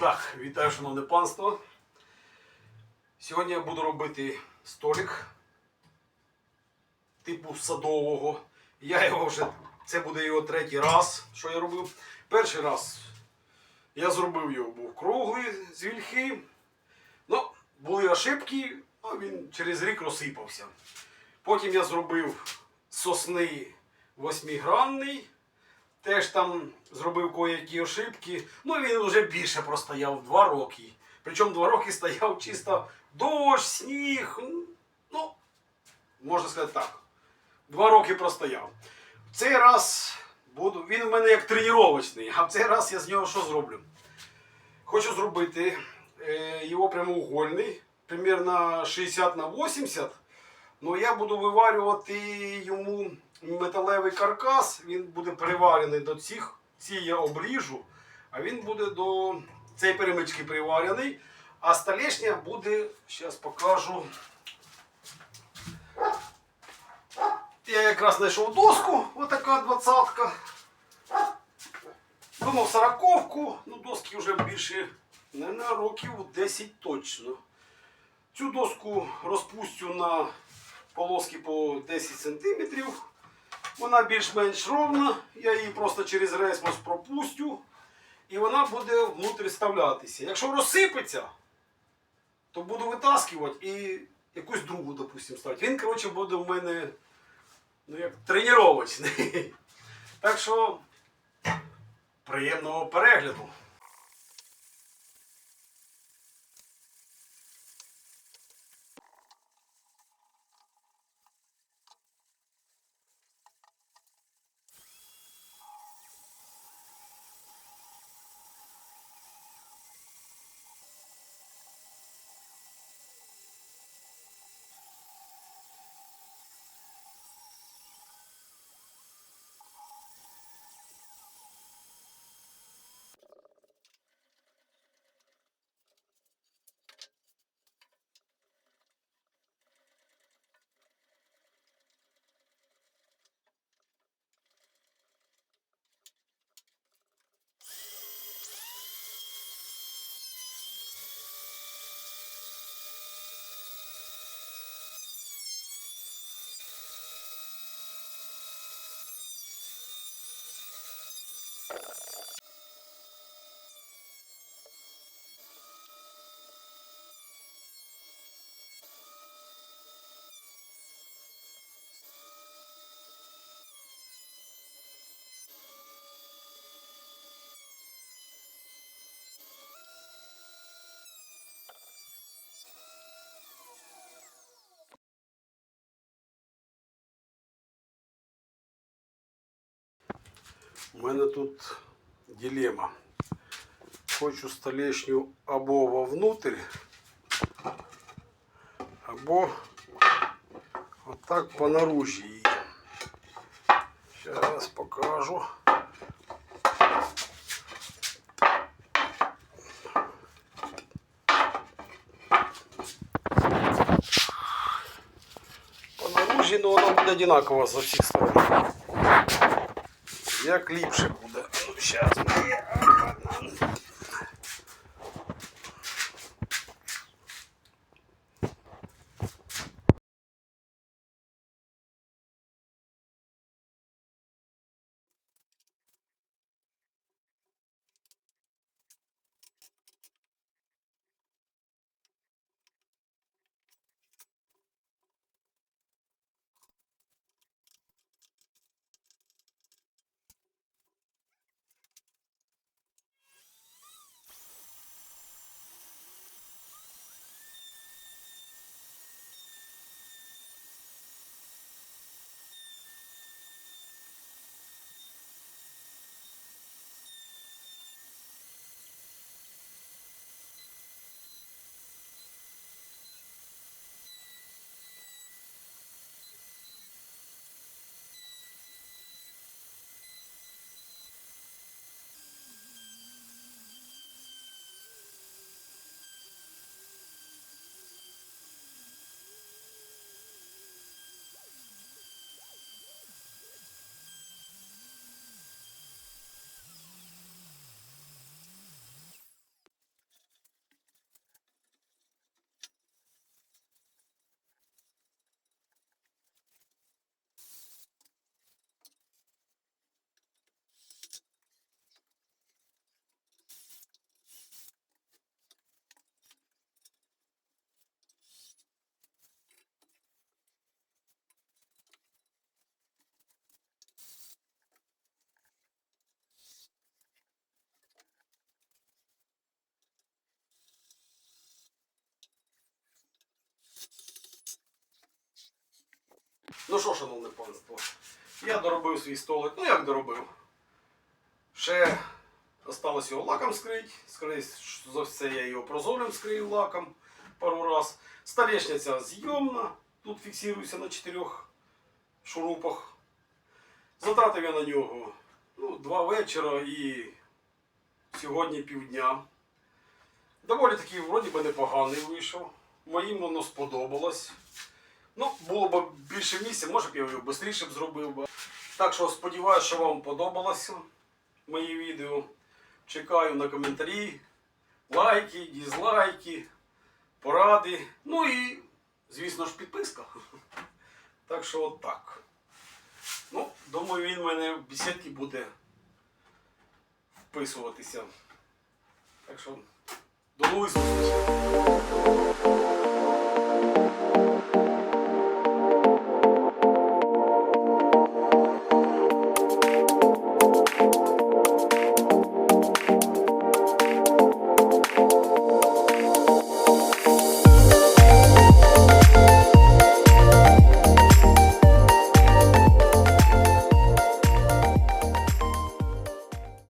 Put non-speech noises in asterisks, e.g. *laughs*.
Так, вітаю, шановне панство. Сьогодні я буду робити столик типу садового. Я його вже, це буде його третій раз, що я робив. Перший раз я зробив його, був круглий з вільхи. Ну, були ошибки, а він через рік розсипався. Потім я зробив сосни восьмигранний. Теж там зробив кое-які ошибки. Ну він вже більше простояв два роки. Причому два роки стояв чисто дощ, сніг. Ну, можна сказати так. Два роки простояв. В цей раз буду. Він у мене як тренувачний, а в цей раз я з нього що зроблю? Хочу зробити е, його прямоугольний, примерно 60 на 80. Ну я буду виварювати йому металевий каркас, він буде приварений до цих, ці я обріжу, а він буде до цієї перемички приварений. А столешня буде, зараз покажу. Я якраз знайшов доску, отака двадцятка. Думав сороковку, ну доски вже більше, на років 10 точно. Цю доску розпустю на полоски по 10 см. Вона більш-менш ровна. Я її просто через ресмос пропустю. І вона буде внутрі вставлятися. Якщо розсипеться, то буду витаскувати і якусь другу, допустимо, ставити. Він, коротше, буде в мене ну, як тренувачний. Так що приємного перегляду. У мене тут дилема. Хочу столешню або вовнутрь, або отак по наружі її. Зараз покажу. По наружі, ну воно буде одинаково з усіх сторон. Як ліпше буде. Зараз Ну що, шановне панство, я доробив свій столик. Ну як доробив? Ще осталось його лаком скрити. Скоріше за все я його прозорим скрию лаком пару раз. Столешниця зйомна. Тут фіксуюся на чотирьох шурупах. Затратив я на нього ну, два вечора і сьогодні півдня. Доволі таки вроді би непоганий вийшов. Моїм воно сподобалось. Ну, було б більше місця, може б я його швидше б зробив би. Так що сподіваюся, що вам подобалося мої відео. Чекаю на коментарі, лайки, дізлайки, поради. Ну і, звісно ж, підписка. *laughs* Так що от так. Ну, думаю, він в мене в бесідки буде вписуватися. Так що до нових зустрічей.